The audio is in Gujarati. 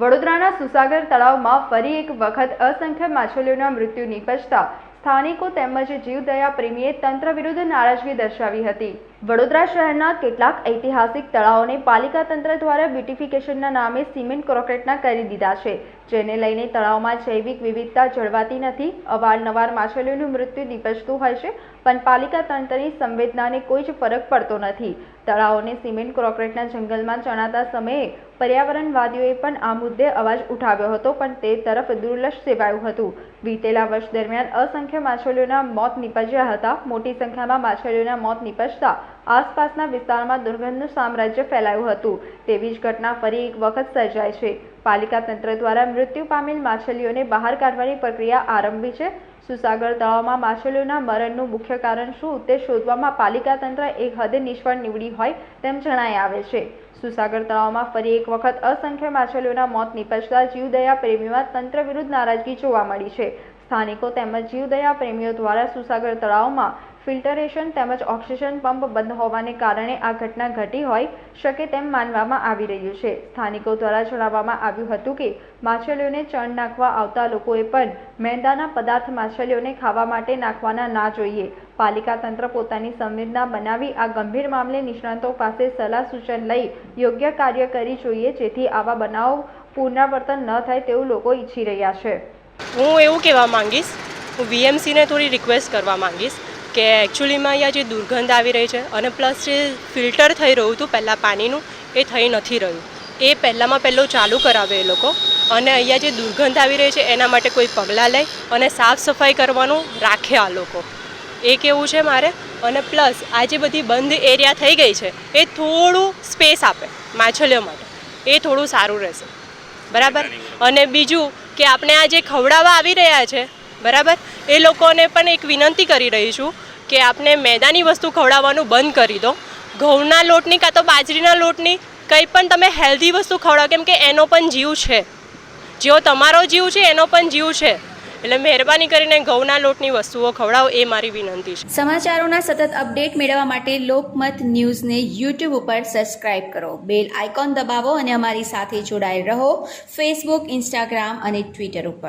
વડોદરાના સુસાગર તળાવમાં ફરી એક વખત અસંખ્ય માછલીઓના મૃત્યુ નિપજતા સ્થાનિકો તેમજ જીવદયા પ્રેમીએ તંત્ર વિરુદ્ધ નારાજગી દર્શાવી હતી. વડોદરા શહેરના કેટલાક ઐતિહાસિક તળાવોને પાલિકા તંત્ર દ્વારા બ્યુટિફિકેશનના નામે સિમેન્ટ કોન્ક્રીટના કરી દીધા છે. જેને લઈને તળાવમાં જૈવિક વિવિધતા જળવાતી નથી. અવારનવાર માછલીઓનું મૃત્યુ નિપજતું હોય છે, પણ પાલિકા તંત્રની સંવેદનાને કોઈ જ ફરક પડતો નથી. તળાવોને સિમેન્ટ ક્રોકરેટના જંગલમાં ચણાતા સમયે પર્યાવરણવાદીઓએ પણ આ મુદ્દે અવાજ ઉઠાવ્યો હતો, પણ તે તરફ દુર્લક્ષ સેવાયું હતું. વીતેલા વર્ષ દરમિયાન અસંખ્ય માછલીઓના મોત નીપજ્યા હતા. મોટી સંખ્યામાં માછલીઓના મોત નિપજતા આસપાસના વિસ્તારમાં દુર્ગંધનું સામ્રાજ્ય ફેલાયું હતું. તેવી જ ઘટના ફરી એક વખત સર્જાય છે. પાલિકા તંત્ર દ્વારા મૃત્યુ પામેલ માછલીઓને બહાર કાઢવાની પ્રક્રિયા આરંભી છે. સુસાગર તળાવમાં માછલીઓના મરણનું મુખ્ય કારણ શું તે શોધવામાં પાલિકા તંત્ર એક હદે નિષ્ફળ નીવડી હોય તેમ જણાઈ આવે છે. સુસાગર તળાવમાં ફરી એક વખત અસંખ્ય માછલીઓના મોત નિપજતા જીવદયા પ્રેમીઓમાં તંત્ર વિરુદ્ધ નારાજગી જોવા મળી છે. સ્થાનિકો તેમજ જીવદયા પ્રેમીઓ દ્વારા સુસાગર તળાવમાં ફિલ્ટરેશન તેમજ ઓક્સિજન પંપ બંધ હોવાને કારણે આ ઘટના ઘટી હોય શકે તેમ માનવામાં આવી રહ્યું છે. સ્થાનિકો દ્વારા જણાવવામાં આવ્યું હતું કે, માછલીઓને ચણ નાખવા આવતા લોકોએ પણ મેંદાના પદાર્થ માછલીઓને ખાવા માટે નાખવાના ના જોઈએ. પાલિકા તંત્ર પોતાની સંવેદના બનાવી આ ગંભીર મામલે નિષ્ણાતો પાસે સલાહ સૂચન લઈ યોગ્ય કાર્ય કરી જોઈએ જેથી આવા બનાવો પુનરાવર્તન ન થાય તેવું લોકો ઈચ્છી રહ્યા છે. હું એવું કહેવા માંગીશ, હું વીએમસીને થોડી રિક્વેસ્ટ કરવા માંગીશ કે એકચ્યુઅલીમાં અહીંયા જે દુર્ગંધ આવી રહી છે અને પ્લસ જે ફિલ્ટર થઈ રહ્યું હતું પહેલાં પાણીનું, એ થઈ નથી રહ્યું. એ પહેલાંમાં પહેલું ચાલુ કરાવે એ લોકો. અને અહીંયા જે દુર્ગંધ આવી રહી છે, એના માટે કોઈ પગલાં લે અને સાફ સફાઈ કરવાનું રાખે આ લોકો. એ કેવું છે મારે? અને પ્લસ આ જે બધી બંધ એરિયા થઈ ગઈ છે, એ થોડું સ્પેસ આપે માછલીઓ માટે. એ થોડું સારું રહેશે. બરાબર? અને બીજું કે આપણે આ જે ખવડાવવા આવી રહ્યા છે, બરાબર? એ લોકોને પણ એક વિનંતી કરી રહી છું કે આપને મેદાની વસ્તુ ખવડાવવાનું બંધ કરી દો. ઘઉંના લોટની કાં તો બાજરીના લોટની કંઈ પણ તમે હેલ્ધી વસ્તુ ખવડાવો, કેમ કે એનો પણ જીવ છે. જેવો તમારો જીવ છે, એનો પણ જીવ છે. એટલે મહેરબાની કરીને ઘઉંના લોટની વસ્તુઓ ખવડાવો, એ મારી વિનંતી છે. સમાચારોના સતત અપડેટ મેળવવા માટે લોકમત ન્યૂઝને યુટ્યુબ ઉપર સબસ્ક્રાઇબ કરો. બેલ આઇકોન દબાવો અને અમારી સાથે જોડાયેલ રહો. ફેસબુક ઇન્સ્ટાગ્રામ અને ટ્વિટર ઉપર.